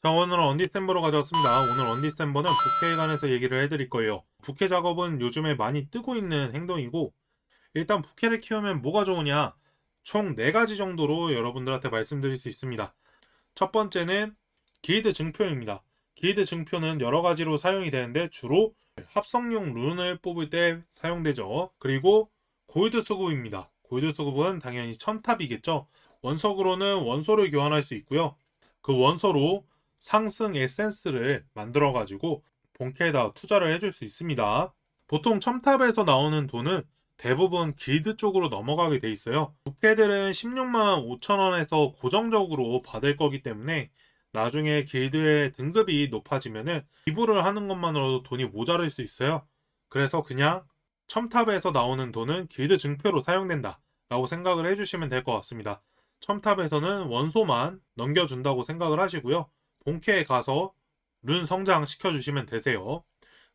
자 오늘은 언디스템버로 가져왔습니다. 오늘 언디스템버는 부캐에 관해서 얘기를 해드릴 거예요. 부캐 작업은 요즘에 많이 뜨고 있는 행동이고 일단 부캐를 키우면 뭐가 좋으냐 총 4가지 정도로 여러분들한테 말씀드릴 수 있습니다. 첫 번째는 길드 증표입니다. 길드 증표는 여러 가지로 사용이 되는데 주로 합성용 룬을 뽑을 때 사용되죠. 그리고 골드 수급입니다. 골드 수급은 당연히 첨탑이겠죠. 원석으로는 원소를 교환할 수 있고요. 그 원소로 상승 에센스를 만들어 가지고 본캐에다 투자를 해줄 수 있습니다. 보통 첨탑에서 나오는 돈은 대부분 길드 쪽으로 넘어가게 돼 있어요. 부캐들은 16만 5천 원에서 고정적으로 받을 거기 때문에 나중에 길드의 등급이 높아지면은 기부를 하는 것만으로도 돈이 모자랄 수 있어요. 그래서 그냥 첨탑에서 나오는 돈은 길드 증표로 사용된다 라고 생각을 해주시면 될 것 같습니다. 첨탑에서는 원소만 넘겨준다고 생각을 하시고요. 본캐에 가서 룬 성장 시켜 주시면 되세요.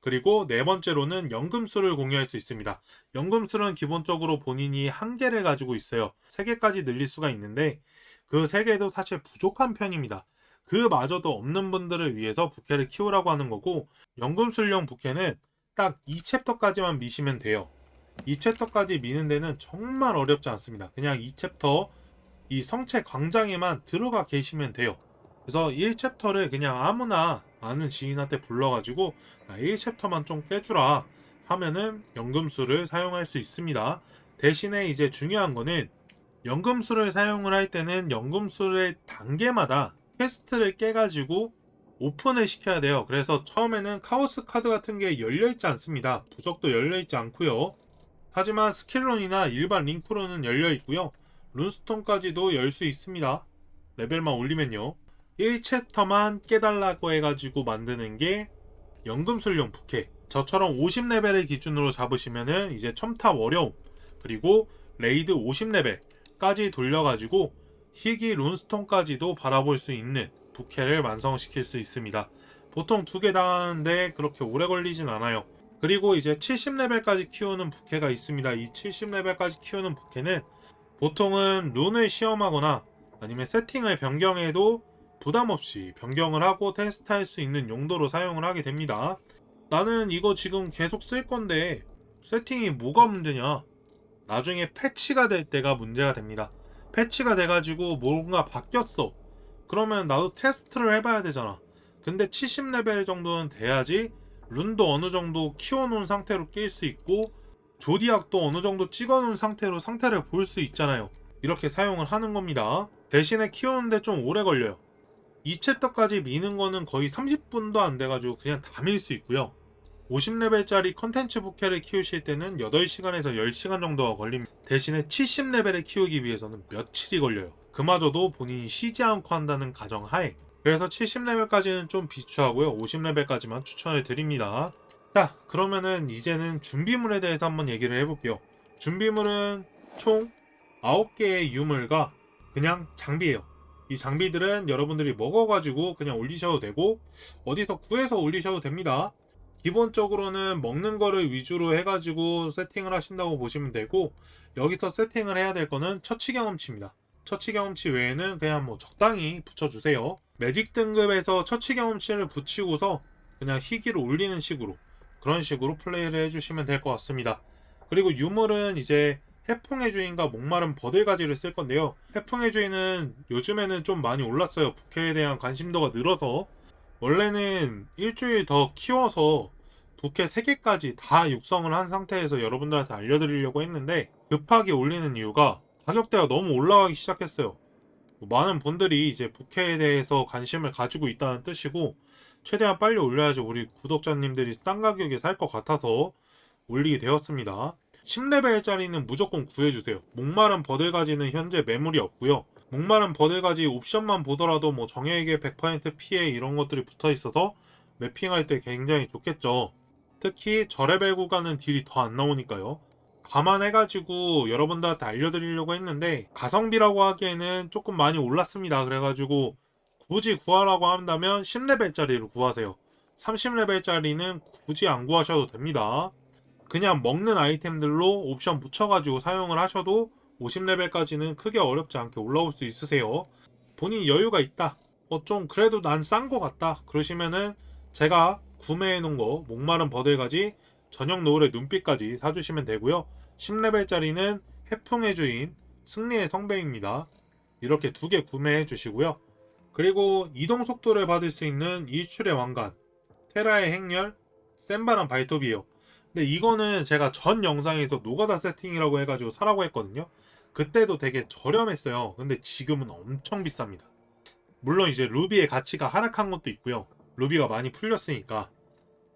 그리고 네 번째로는 연금술을 공유할 수 있습니다. 연금술은 기본적으로 본인이 한 개를 가지고 있어요. 세 개까지 늘릴 수가 있는데 그 세 개도 사실 부족한 편입니다. 그마저도 없는 분들을 위해서 부캐를 키우라고 하는 거고 연금술용 부캐는 딱 2챕터까지만 미시면 돼요. 2챕터까지 미는 데는 정말 어렵지 않습니다. 그냥 2챕터 이 성체 광장에만 들어가 계시면 돼요. 그래서 1챕터를 그냥 아무나 아는 지인한테 불러가지고 나 1챕터만 좀 깨주라 하면은 연금술을 사용할 수 있습니다. 대신에 이제 중요한 거는 연금술을 사용을 할 때는 연금술의 단계마다 퀘스트를 깨가지고 오픈을 시켜야 돼요. 그래서 처음에는 카오스 카드 같은 게 열려있지 않습니다. 부적도 열려있지 않고요. 하지만 스킬론이나 일반 링크론은 열려있고요. 룬스톤까지도 열 수 있습니다. 레벨만 올리면요. 1챕터만 깨달라고 해가지고 만드는 게 연금술용 부캐. 저처럼 50레벨을 기준으로 잡으시면은 이제 첨탑 어려움 그리고 레이드 50레벨까지 돌려가지고 희귀 룬스톤까지도 바라볼 수 있는 부캐를 완성시킬 수 있습니다. 보통 두 개 다 하는데 그렇게 오래 걸리진 않아요. 그리고 이제 70레벨까지 키우는 부캐가 있습니다. 이 70레벨까지 키우는 부캐는 보통은 룬을 시험하거나 아니면 세팅을 변경해도 부담 없이 변경을 하고 테스트할 수 있는 용도로 사용을 하게 됩니다. 나는 이거 지금 계속 쓸 건데 세팅이 뭐가 문제냐? 나중에 패치가 될 때가 문제가 됩니다. 패치가 돼가지고 뭔가 바뀌었어. 그러면 나도 테스트를 해봐야 되잖아. 근데 70레벨 정도는 돼야지 룬도 어느 정도 키워놓은 상태로 낄 수 있고 조디악도 어느 정도 찍어놓은 상태로 상태를 볼 수 있잖아요. 이렇게 사용을 하는 겁니다. 대신에 키우는데 좀 오래 걸려요. 2챕터까지 미는 거는 거의 30분도 안 돼가지고 그냥 다 밀 수 있고요. 50레벨짜리 컨텐츠 부캐를 키우실 때는 8시간에서 10시간 정도가 걸립니다. 대신에 70레벨을 키우기 위해서는 며칠이 걸려요. 그마저도 본인이 쉬지 않고 한다는 가정 하에 그래서 70레벨까지는 좀 비추하고요. 50레벨까지만 추천을 드립니다. 자, 그러면은 이제는 준비물에 대해서 한번 얘기를 해볼게요. 준비물은 총 9개의 유물과 그냥 장비예요. 이 장비들은 여러분들이 먹어가지고 그냥 올리셔도 되고 어디서 구해서 올리셔도 됩니다. 기본적으로는 먹는 거를 위주로 해가지고 세팅을 하신다고 보시면 되고 여기서 세팅을 해야 될 거는 처치 경험치입니다. 처치 경험치 외에는 그냥 뭐 적당히 붙여주세요. 매직 등급에서 처치 경험치를 붙이고서 그냥 희귀를 올리는 식으로 그런 식으로 플레이를 해주시면 될 것 같습니다. 그리고 유물은 이제 해풍의 주인과 목마른 버들가지를 쓸 건데요. 해풍의 주인은 요즘에는 좀 많이 올랐어요. 부캐에 대한 관심도가 늘어서 원래는 일주일 더 키워서 부캐 3개까지 다 육성을 한 상태에서 여러분들한테 알려드리려고 했는데 급하게 올리는 이유가 가격대가 너무 올라가기 시작했어요. 많은 분들이 이제 부캐에 대해서 관심을 가지고 있다는 뜻이고 최대한 빨리 올려야지 우리 구독자님들이 싼 가격에 살 것 같아서 올리게 되었습니다. 10레벨짜리는 무조건 구해주세요. 목마른 버들가지는 현재 매물이 없고요. 목마른 버들가지 옵션만 보더라도 뭐 정액의 100% 피해 이런 것들이 붙어 있어서 매핑할 때 굉장히 좋겠죠. 특히 저레벨 구간은 딜이 더 안 나오니까요. 감안해가지고 여러분들한테 알려드리려고 했는데 가성비라고 하기에는 조금 많이 올랐습니다. 그래가지고 굳이 구하라고 한다면 10레벨짜리로 구하세요. 30레벨짜리는 굳이 안 구하셔도 됩니다. 그냥 먹는 아이템들로 옵션 붙여가지고 사용을 하셔도 50레벨까지는 크게 어렵지 않게 올라올 수 있으세요. 본인 여유가 있다. 뭐좀 그래도 난 싼 거 같다. 그러시면은 제가 구매해 놓은 거 목마른 버들가지 전용 노을의 눈빛까지 사주시면 되고요. 10레벨짜리는 해풍의 주인 승리의 성배입니다. 이렇게 두 개 구매해 주시고요. 그리고 이동 속도를 받을 수 있는 일출의 왕관 테라의 행렬 센바람 발톱이에요 근데 이거는 제가 전 영상에서 노가다 세팅이라고 해가지고 사라고 했거든요. 그때도 되게 저렴했어요. 근데 지금은 엄청 비쌉니다. 물론 이제 루비의 가치가 하락한 것도 있고요. 루비가 많이 풀렸으니까.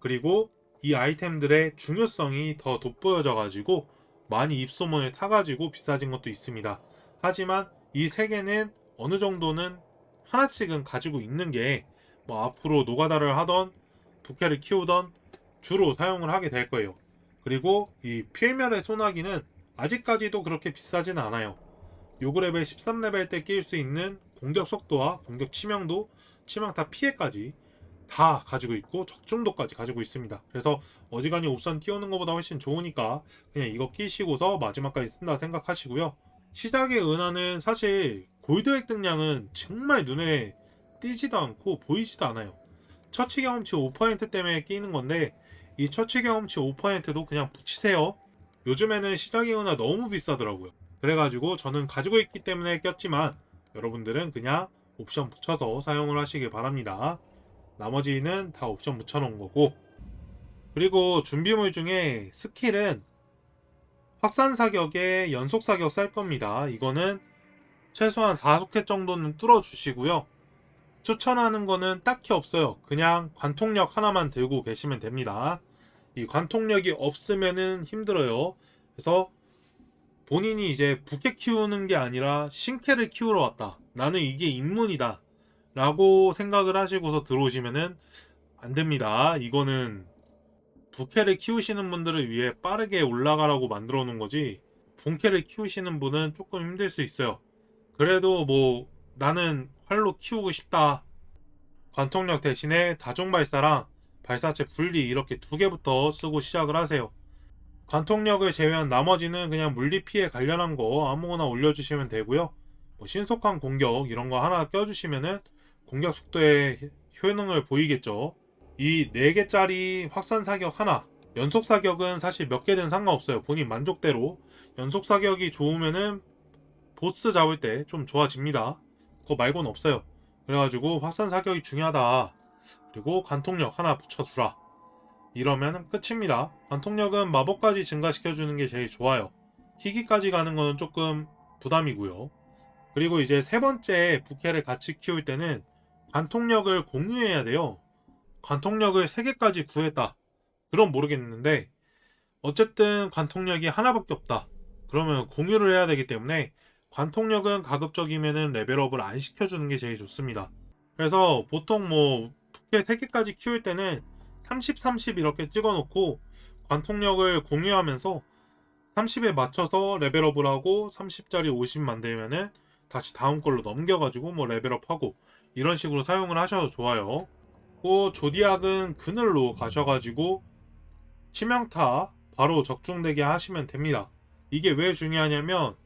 그리고 이 아이템들의 중요성이 더 돋보여져 가지고 많이 입소문을 타가지고 비싸진 것도 있습니다. 하지만 이 세 개는 어느 정도는 하나씩은 가지고 있는 게 뭐 앞으로 노가다를 하던 부캐를 키우던 주로 사용을 하게 될 거예요. 그리고 이 필멸의 소나기는 아직까지도 그렇게 비싸진 않아요. 요그레벨 13레벨 때 끼울 수 있는 공격 속도와 공격 치명도, 치명타 피해까지 다 가지고 있고 적중도까지 가지고 있습니다. 그래서 어지간히 옵션 띄우는 것보다 훨씬 좋으니까 그냥 이거 끼시고서 마지막까지 쓴다 생각하시고요. 시작의 은하는 사실 골드 획득량은 정말 눈에 띄지도 않고 보이지도 않아요. 처치 경험치 5% 때문에 끼는 건데 이 처치 경험치 5%도 그냥 붙이세요. 요즘에는 은하 너무 비싸더라고요. 그래가지고 저는 가지고 있기 때문에 꼈지만 여러분들은 그냥 옵션 붙여서 사용을 하시길 바랍니다. 나머지는 다 옵션 붙여놓은 거고 그리고 준비물 중에 스킬은 확산 사격에 연속 사격 쌀 겁니다. 이거는 최소한 4속회 정도는 뚫어 주시고요. 추천하는 거는 딱히 없어요. 그냥 관통력 하나만 들고 계시면 됩니다. 이 관통력이 없으면은 힘들어요. 그래서 본인이 이제 부캐 키우는 게 아니라 신캐를 키우러 왔다. 나는 이게 입문이다. 라고 생각을 하시고서 들어오시면은 안 됩니다. 이거는 부캐를 키우시는 분들을 위해 빠르게 올라가라고 만들어 놓은 거지. 본캐를 키우시는 분은 조금 힘들 수 있어요. 그래도 뭐 나는 활로 키우고 싶다. 관통력 대신에 다중 발사랑 발사체 분리 이렇게 두 개부터 쓰고 시작을 하세요. 관통력을 제외한 나머지는 그냥 물리 피해 관련한 거 아무거나 올려주시면 되고요. 뭐 신속한 공격 이런 거 하나 껴주시면은 공격 속도에 효능을 보이겠죠. 이 4개짜리 확산 사격 하나 연속 사격은 사실 몇 개든 상관없어요. 본인 만족대로 연속 사격이 좋으면은 보스 잡을 때 좀 좋아집니다. 그거 말고는 없어요. 그래가지고 확산 사격이 중요하다. 그리고 관통력 하나 붙여주라. 이러면 끝입니다. 관통력은 마법까지 증가시켜주는 게 제일 좋아요. 희귀까지 가는 거는 조금 부담이고요. 그리고 이제 세 번째 부캐를 같이 키울 때는 관통력을 공유해야 돼요. 관통력을 3개까지 구했다. 그럼 모르겠는데 어쨌든 관통력이 하나밖에 없다. 그러면 공유를 해야 되기 때문에 관통력은 가급적이면은 레벨업을 안 시켜주는 게 제일 좋습니다. 그래서 보통 뭐 부캐 3개까지 키울 때는 30, 30 이렇게 찍어놓고 관통력을 공유하면서 30에 맞춰서 레벨업을 하고 30짜리 50 만들면은 다시 다음 걸로 넘겨가지고 뭐 레벨업하고 이런 식으로 사용을 하셔도 좋아요. 또 조디악은 그늘로 가셔가지고 치명타 바로 적중되게 하시면 됩니다. 이게 왜 중요하냐면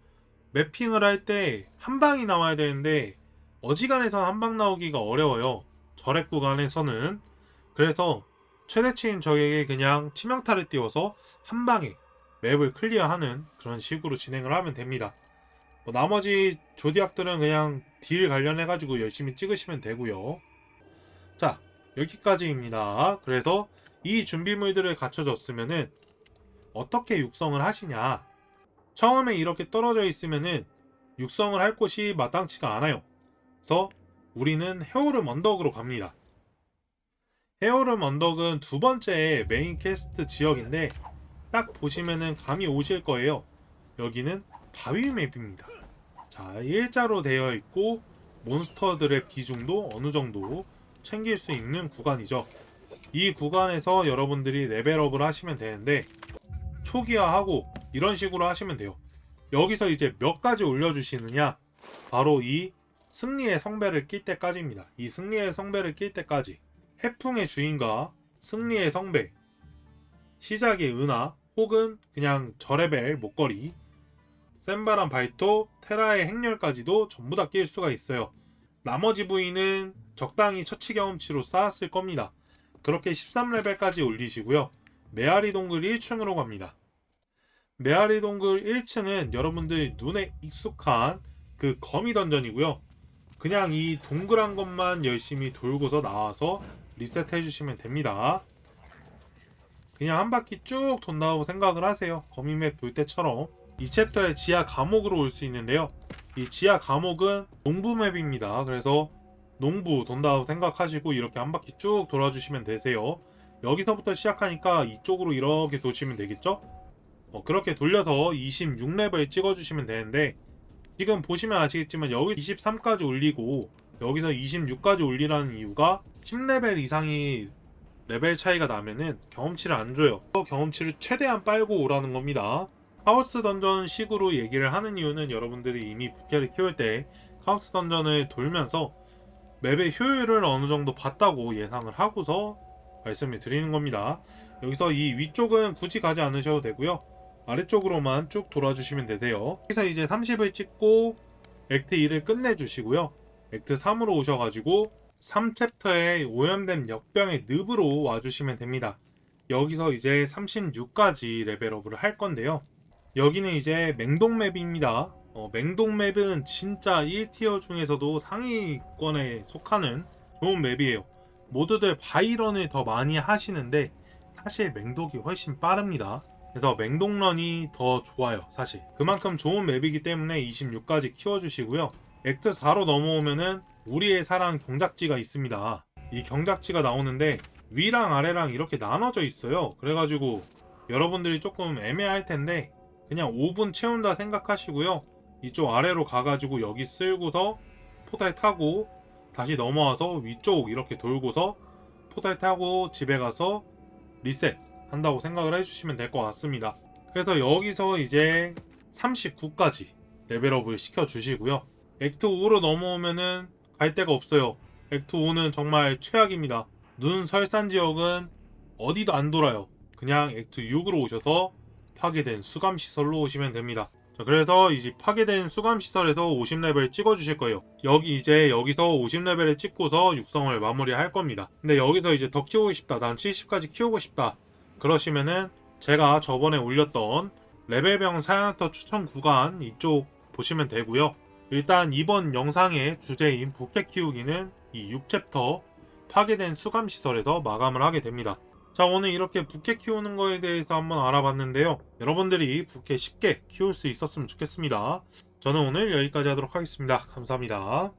매핑을 할 때 한 방이 나와야 되는데 어지간해서 한 방 나오기가 어려워요. 절액 구간에서는 그래서 최대치인 적에게 그냥 치명타를 띄워서 한 방에 맵을 클리어하는 그런 식으로 진행을 하면 됩니다. 뭐 나머지 조디악들은 그냥 딜 관련해 가지고 열심히 찍으시면 되고요. 자 여기까지입니다. 그래서 이 준비물들을 갖춰줬으면은 어떻게 육성을 하시냐? 처음에 이렇게 떨어져 있으면은 육성을 할 곳이 마땅치가 않아요. 그래서 우리는 헤오름 언덕으로 갑니다. 헤오름 언덕은 두 번째 메인 캐스트 지역인데 딱 보시면은 감이 오실 거예요. 여기는 바위 맵입니다. 자, 일자로 되어 있고 몬스터들의 비중도 어느 정도 챙길 수 있는 구간이죠. 이 구간에서 여러분들이 레벨업을 하시면 되는데 초기화하고 이런 식으로 하시면 돼요. 여기서 이제 몇 가지 올려주시느냐? 바로 이 승리의 성배를 낄 때까지입니다. 이 승리의 성배를 낄 때까지 해풍의 주인과 승리의 성배, 시작의 은하 혹은 그냥 저레벨 목걸이, 센바람 발톱, 테라의 행렬까지도 전부 다 낄 수가 있어요. 나머지 부위는 적당히 처치 경험치로 쌓았을 겁니다. 그렇게 13레벨까지 올리시고요. 메아리 동굴 1층으로 갑니다. 메아리 동굴 1층은 여러분들 눈에 익숙한 그 거미 던전이고요. 그냥 이 동그란 것만 열심히 돌고서 나와서 리셋해 주시면 됩니다. 그냥 한 바퀴 쭉 돈다고 생각을 하세요. 거미맵 돌 때처럼. 이 챕터의 지하 감옥으로 올 수 있는데요. 이 지하 감옥은 농부 맵입니다. 그래서 농부 돈다고 생각하시고 이렇게 한 바퀴 쭉 돌아주시면 되세요. 여기서부터 시작하니까 이쪽으로 이렇게 도시면 되겠죠? 어, 그렇게 돌려서 26레벨 찍어주시면 되는데 지금 보시면 아시겠지만 여기 23까지 올리고 여기서 26까지 올리라는 이유가 10레벨 이상이 레벨 차이가 나면은 경험치를 안 줘요. 그 경험치를 최대한 빨고 오라는 겁니다. 카오스 던전 식으로 얘기를 하는 이유는 여러분들이 이미 부캐를 키울 때 카오스 던전을 돌면서 맵의 효율을 어느 정도 봤다고 예상을 하고서 말씀을 드리는 겁니다. 여기서 이 위쪽은 굳이 가지 않으셔도 되고요. 아래쪽으로만 쭉 돌아주시면 되세요. 여기서 이제 30을 찍고 액트 2를 끝내주시고요. 액트 3으로 오셔가지고 3챕터에 오염된 역병의 늪으로 와주시면 됩니다. 여기서 이제 36까지 레벨업을 할 건데요. 여기는 이제 맹동 맵입니다. 어, 맹동 맵은 진짜 1티어 중에서도 상위권에 속하는 좋은 맵이에요. 모두들 바이런을 더 많이 하시는데 사실 맹독이 훨씬 빠릅니다. 그래서 맹독런이 더 좋아요, 사실. 그만큼 좋은 맵이기 때문에 26까지 키워주시고요. 액트 4로 넘어오면은 우리의 사랑 경작지가 있습니다. 이 경작지가 나오는데 위랑 아래랑 이렇게 나눠져 있어요. 그래가지고 여러분들이 조금 애매할 텐데 그냥 5분 채운다 생각하시고요. 이쪽 아래로 가가지고 여기 쓸고서 포탈 타고 다시 넘어와서 위쪽 이렇게 돌고서 포탈 타고 집에 가서 리셋 한다고 생각을 해주시면 될 것 같습니다. 그래서 여기서 이제 39까지 레벨업을 시켜주시고요. 액트 5로 넘어오면은 갈 데가 없어요. 액트 5는 정말 최악입니다. 눈 설산 지역은 어디도 안 돌아요. 그냥 액트 6으로 오셔서 파괴된 수감 시설로 오시면 됩니다. 자, 그래서 이제 파괴된 수감 시설에서 50레벨 찍어 주실 거예요. 여기 이제 여기서 50레벨을 찍고서 육성을 마무리할 겁니다. 근데 여기서 이제 더 키우고 싶다. 난 70까지 키우고 싶다. 그러시면은 제가 저번에 올렸던 레벨병 사양터 추천 구간 이쪽 보시면 되고요. 일단 이번 영상의 주제인 부캐 키우기는 이 6챕터 파괴된 수감 시설에서 마감을 하게 됩니다. 자 오늘 이렇게 부캐 키우는 거에 대해서 한번 알아봤는데요. 여러분들이 부캐 쉽게 키울 수 있었으면 좋겠습니다. 저는 오늘 여기까지 하도록 하겠습니다. 감사합니다.